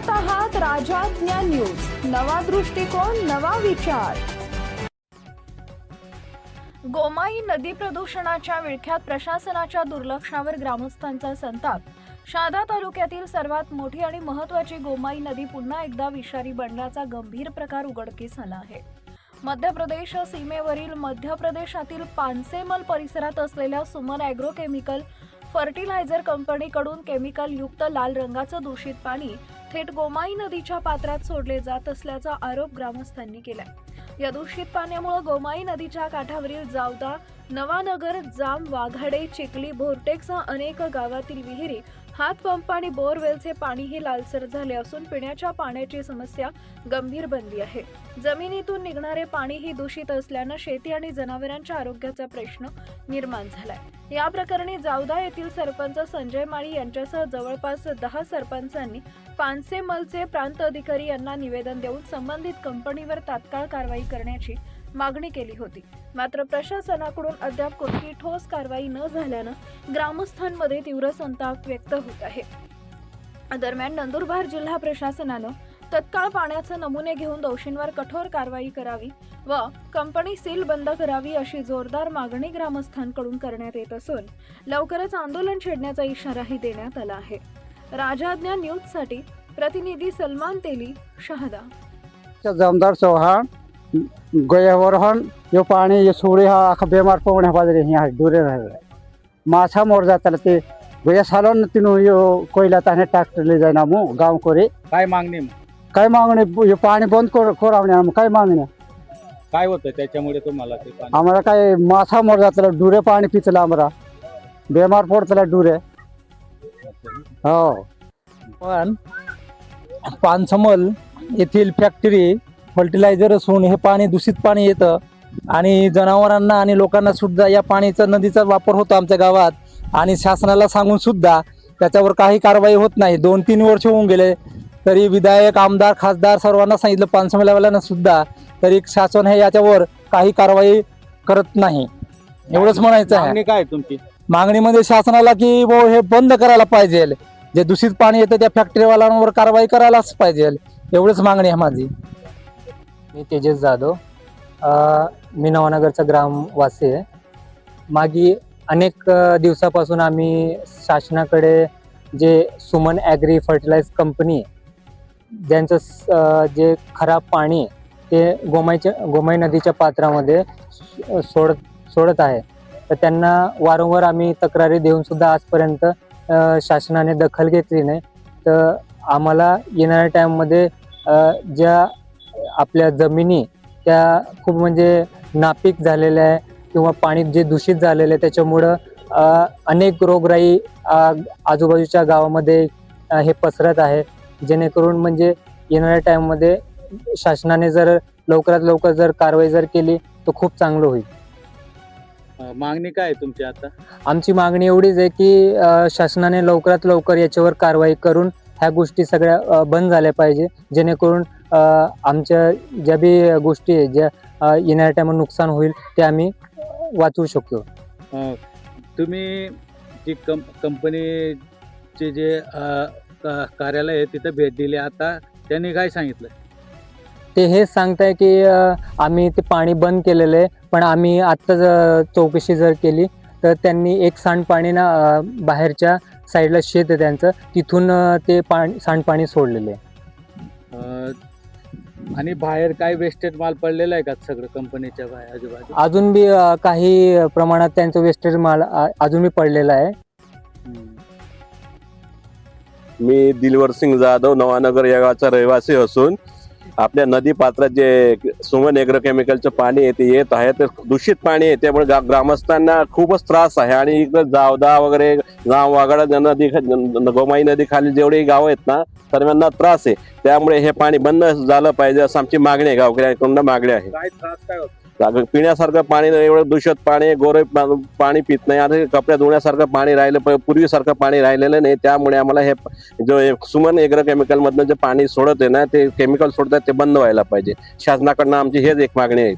पाहत आहात राजा ज्ञान न्यूज नवा दृष्टिकोन नवा विचार. गोमाई नदी प्रदूषणाच्या विळख्यात प्रशासनाच्या दुर्लक्षावर ग्रामस्थांचा संताप. शहादा तालुक्यातील सर्वात मोठी आणि महत्वाची गोमाई नदी पुन्हा एकदा विषारी बनण्याचा गंभीर प्रकार उघडकीस आला आहे. मध्य प्रदेश सीमेवरील मध्य प्रदेशातील पानसेमल परिसरात असलेल्या सुमन अॅग्रो केमिकल फर्टिलायझर कंपनीकडून केमिकल युक्त लाल रंगाचं दूषित पाणी थेट गोमाई नदीच्या पात्रात सोडले जात असल्याचा आरोप ग्रामस्थांनी केलाय. या दूषित पाण्यामुळे गोमाई नदीच्या काठावरील जावदा नवानगर जाम वाघाडे चिखली भोरटेकसह अनेक गावातील विहिरी हातपंप आणि बोरवेलचे पाणीही लालसर झाले असून पिण्याच्या पाण्याची समस्या गंभीर बनली आहे. जमिनीतून निघणारे पाणीही दूषित असल्यानं शेती आणि जनावरांच्या आरोग्याचा प्रश्न निर्माण झालाय. या प्रकरणी जावदा येथील सरपंच संजय माळी यांच्यासह जवळपास दहा सरपंचांनी पानसेमलचे प्रांत अधिकारी यांना निवेदन देऊन संबंधित कंपनीवर तात्काळ कारवाई करण्याची मागणी केली होती. मात्र प्रशासनाकडून अद्याप कोणतीही ठोस कारवाई न झाल्यानं ग्रामस्थांमध्ये तीव्र संताप व्यक्त होत आहे. दरम्यान नंदुरबार जिल्हा प्रशासनानं तत्काळ पाण्याचे नमुने घेऊन दोषींवर कठोर कारवाई करावी व कंपनी सील बंद करावी अशी जोरदार मागणी ग्रामस्थांकडून करण्यात येत असून लवकरच आंदोलन छेडण्याचा इशाराही देण्यात आला आहे. राजाज्ञा न्यूजसाठी प्रतिनिधी सलमान तेली शहादा. जामदार चव्हाण गयावरहन यो पाणी यो सोडी हा आखा बेमार पवण्या बाजरे हिया डुरे राहिले माछा मर जाताला ते गया सालन तिनु यो कोइला ताने ट्रॅक्टरले जाईना मु गाउँ कोरे। काय मागणी मग? काय मागणे यो पाणी बंद कर कोरावणे आम काय मागणे? काय होतं त्याच्यामुळे तुम्हाला ते पाणी? आम्हाला काय माछा मर जाताला डुरे पाणी पिचला आम्हाला। बेमार पडतला डुरे हो। पण पानसमल येथील फॅक्टरी फर्टिलायझर असून हे पाणी दूषित पाणी येतं. आणि जनावरांना आणि लोकांना सुद्धा या पाणीचा नदीचा वापर होतो आमच्या गावात. आणि शासनाला सांगून सुद्धा त्याच्यावर काही कारवाई होत नाही. दोन तीन वर्ष होऊन गेले. तरी विधायक आमदार खासदार सर्वांना सांगितलं पानसमेलावाल्यांना सुद्धा. तरी शासन हे याच्यावर काही कारवाई करत नाही. एवढंच म्हणायचं आहे. काय तुमची? मागणीमध्ये शासनाला की बुवा हे बंद करायला पाहिजे. जे दूषित पाणी येतं त्या फॅक्टरीवाल्यांवर कारवाई करायलाच पाहिजे. एवढीच मागणी आहे माझी. मी तेजस जाधव. मी नवानगरचा ग्रामवासी आहे. मागी अनेक दिवसापासून आम्ही शासनाकडे जे सुमन ॲग्री फर्टिलाइज कंपनी आहे ज्यांचं जे खराब पाणी ते गोमाईच्या गोमाई नदीच्या पात्रामध्ये सोडत सोडत आहे. तर त्यांना वारंवार आम्ही तक्रारी देऊनसुद्धा आजपर्यंत शासनाने दखल घेतली नाही. तर आम्हाला येणाऱ्या टाईममध्ये ज्या आपल्या जमिनी त्या खूप म्हणजे नापीक झालेल्या आहे किंवा पाणी जे दूषित झालेलं आहे त्याच्यामुळं अनेक रोगराई आजूबाजूच्या गावामध्ये हे पसरत आहे. जेणेकरून म्हणजे येणाऱ्या टाईममध्ये शासनाने जर लवकरात लवकर जर कारवाई जर केली तर खूप चांगलं होईल. मागणी काय आहे तुमची आता? आमची मागणी एवढीच आहे की अ, शासनाने लवकरात लवकर याच्यावर कारवाई करून ह्या गोष्टी सगळ्या अ, बंद झाल्या पाहिजे. जेणेकरून आमच्या ज्या बी गोष्टी आहे ज्या येणाऱ्या टायमात नुकसान होईल ते आम्ही वाचवू शकतो. तुम्ही जी कं कंपनीचे जे कार्यालय आहे तिथं भेट दिली. आता त्यांनी काय सांगितलं? ते हेच सांगताय की आम्ही ते पाणी बंद केलेलं आहे पण आम्ही आत्ताच चौकशी जर केली तर त्यांनी एक सांडपाणी ना बाहेरच्या साईडला शेत आहे त्यांचं. तिथून ते पाणी सांडपाणी सोडलेलं आहे. आणि बाहेर काय वेस्टेज माल पडलेला आहे का सगळं कंपनीच्या बाहेर आजूबाजू अजून बी अ, काही प्रमाणात त्यांचं वेस्टेज माल अ, अजून बी पडलेला आहे. हम्म. मी दिलवर सिंग जाधव नवानगर या गावचा रहिवासी असून आपल्या नदी पात्रात जे सुमन एग्रो केमिकलचं पाणी आहे ते येत आहे ते दूषित पाणी आहे त्यामुळे गा- ग्रामस्थांना खूपच त्रास आहे. आणि इकडं जावदा वगैरे गाव वागडा नदी गोमाई नदी खाली जेवढे गाव आहेत ना सर्वांना त्रास आहे. त्यामुळे हे पाणी बंद झालं पाहिजे असं आमची मागणी आहे. गावकऱ्यांकडून मागणी आहे. काय त्रास काय होतो? अगं पिण्यासारखं पाणी नाही, एवढं दूषित पाणी गोरे पाणी पित नाही. आता कपडे धुण्यासारखं पाणी राहिलं पूर्वीसारखं पाणी राहिलेलं नाही. त्यामुळे आम्हाला हे जो सुमन एग्रो केमिकल मधनं जे पाणी सोडत आहे ना ते केमिकल सोडतात ते बंद व्हायला पाहिजे. शासनाकडनं आमची हेच एक मागणी आहे.